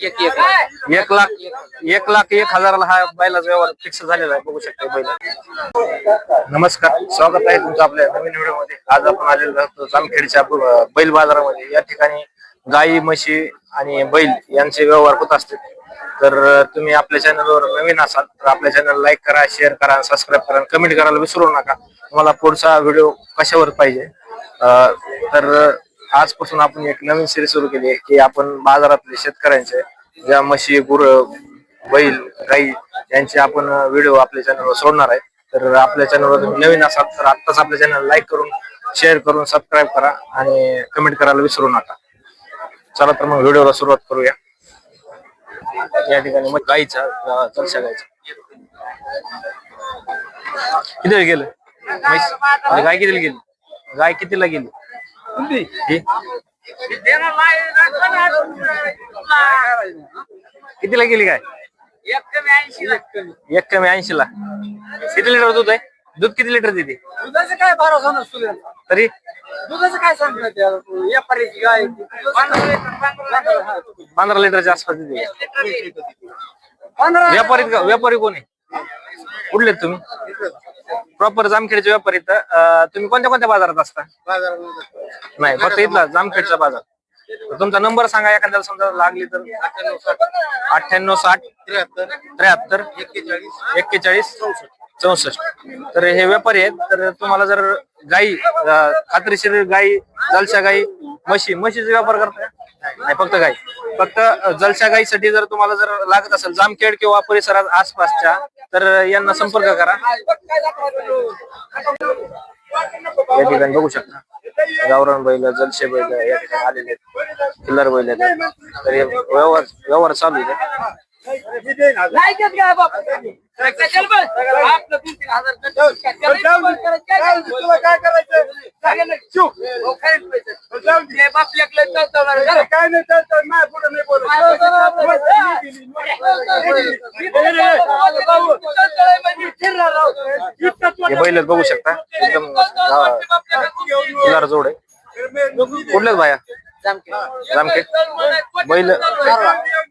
एक एक एक. लाख एक लाख एक हजाराला हा बैलाचा व्यवहार फिक्स झालेला आहे. बघू शकता बैल. नमस्कार. स्वागत आहे तुमचं आपल्या नवीन व्हिडिओमध्ये आज आपण आलेलो आहोत जामखेडच्या बैल बाजारामध्ये. या ठिकाणी गाई म्हशी आणि बैल यांचे व्यवहार होत असते. तर तुम्ही आपल्या चॅनलवर नवीन असाल तर आपल्या चॅनल लाईक करा शेअर करा सबस्क्राईब करा कमेंट करायला विसरू नका. तुम्हाला पुढचा व्हिडिओ कशावर पाहिजे? तर आजपासून आपण एक नवीन सिरीज सुरू केली आहे की आपण बाजारातले शेतकऱ्यांचे ज्या म्हशी गुर बैल गाई यांचे आपण व्हिडिओ आपल्या चॅनलवर सोडणार आहे. तर आपल्या चॅनलवर तुम्ही नवीन असाल तर आत्ताच आपल्या चॅनल लाईक करून शेअर करून सबस्क्राईब करा आणि कमेंट करायला विसरू नका. चला तर मग व्हिडिओला सुरुवात करूया. या ठिकाणी मग गाईचा चलशा गायचा किती गेलं? म्हणजे गाय कितीला गेली? गाय कितीला गेली? कितीला गेली काय? एक कमी ऐंशी ला किती लिटर दूध आहे? दूध किती लिटर देते? दुधाचं काय त्यांचा. तरी? दुधाचं काय त्या गाय. पंधरा लिटरच्या आसपास देते. व्यापारी व्यापारी कोण आहे? कुठले तुम्ही? प्रॉपर जामखेडचे व्यापारी तर अं, तुम्ही कोणत्या कोणत्या बाजारात असता? नाही फक्त इथला जामखेडचा बाजार. तर तुमचा नंबर सांगा एखाद्याला समजा लागली तर. अठ्ठ्याण्णव साठ. त्र्याहत्तर. एक्केचाळीस. चौसष्ट. तर हे व्यापारी आहेत. तर तुम्हाला जर गाई अं, खात्रीशीर गाई जलशा गाई म्हशी म्हशीचा व्यापार करताय? नाही फक्त गाई. फक्त अं, जलशा गाईसाठी जर तुम्हाला जर लागत असेल जामखेड किंवा परिसरात आसपासच्या तर यांना संपर्क करा. या ठिकाणी बघू शकता. गावरान बैल जलशे बैल या ठिकाणी आलेले आहेत. किल्लार बैल आहेत. तर हे व्यवहार व्यवहार चालू आहे. काय बाप हे बैल आहेत, बघू शकता. एकदम जोड आहे. कुठलेच बाया जामखेड. बैल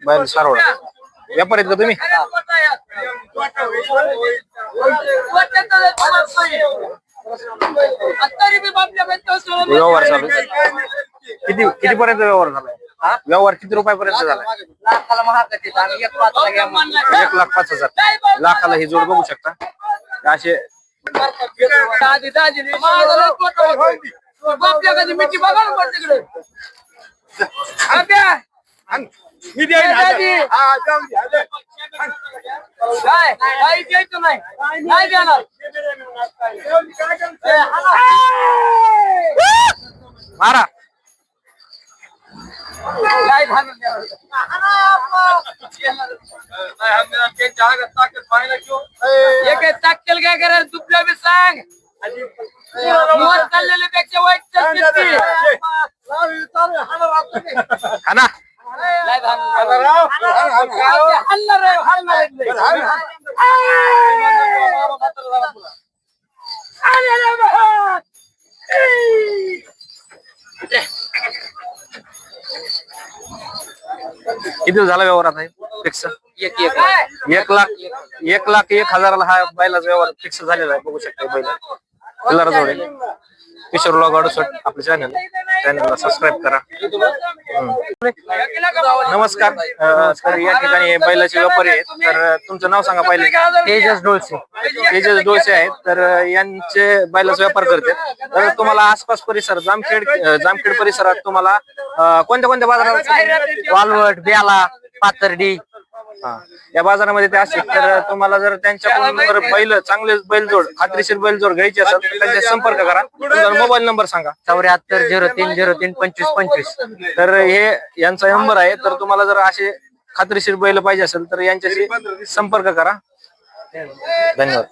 बैल सारवडा व्यापारी आहेत का तुम्ही? व्यवहार चालू. किती किती पर्यंत व्यवहार झालाय? व्यवहार किती रुपयापर्यंत झालाय. एक लाख पाच हज़ार. लाखाला ही जोड बघू शकता. असे. दादी दादी बापल्या कधी मिठी बघा ना पण तिकडे आब्या काय काही द्यायचं नाही नाही देणार मारा. काय घालून आहे ताकद काय करायला तुपल्या बी सांग वर चाललेल्या पेक्षा वाईट हा ना. अरे रे बा. किती झाला व्यवहार आता फिक्स एक एक एक लाख एक लाख एक हजाराला हा बैलाचा व्यवहार फिक्स झालेला आहे बघू शकता बैल. किल्लार जोड किशोर लॉग आपलं चॅनल चॅनलला सबस्क्राईब करा. नमस्कार. सर तर या ठिकाणी हे बैलाचे व्यापारी आहेत. तर तुमचं नाव सांगा पहिले. तेजस डोळसे. तेजस डोळसे आहेत. तर यांचे बैलाचा व्यापार करतात तर तुम्हाला आसपास परिसर जामखेड जामखेड परिसरात तुम्हाला कोणत्या कोणत्या बाजारात? वालवट ब्याला पाथर्डी हा. या बाजारामध्ये ते असतील तर तुम्हाला जर त्यांच्याकडून जर बैल चांगले बैलजोड खात्रीशीर बैलजोड घ्यायची असेल तर त्यांचे संपर्क करा. तुमचा मोबाईल नंबर सांगा. चौऱ्याहत्तर झिरो तीन झिरो तीन पंचवीस पंचवीस. तर हे यांचा नंबर आहे तर तुम्हाला जर असे खात्रीशीर बैल पाहिजे असेल तर यांच्याशी संपर्क करा. धन्यवाद.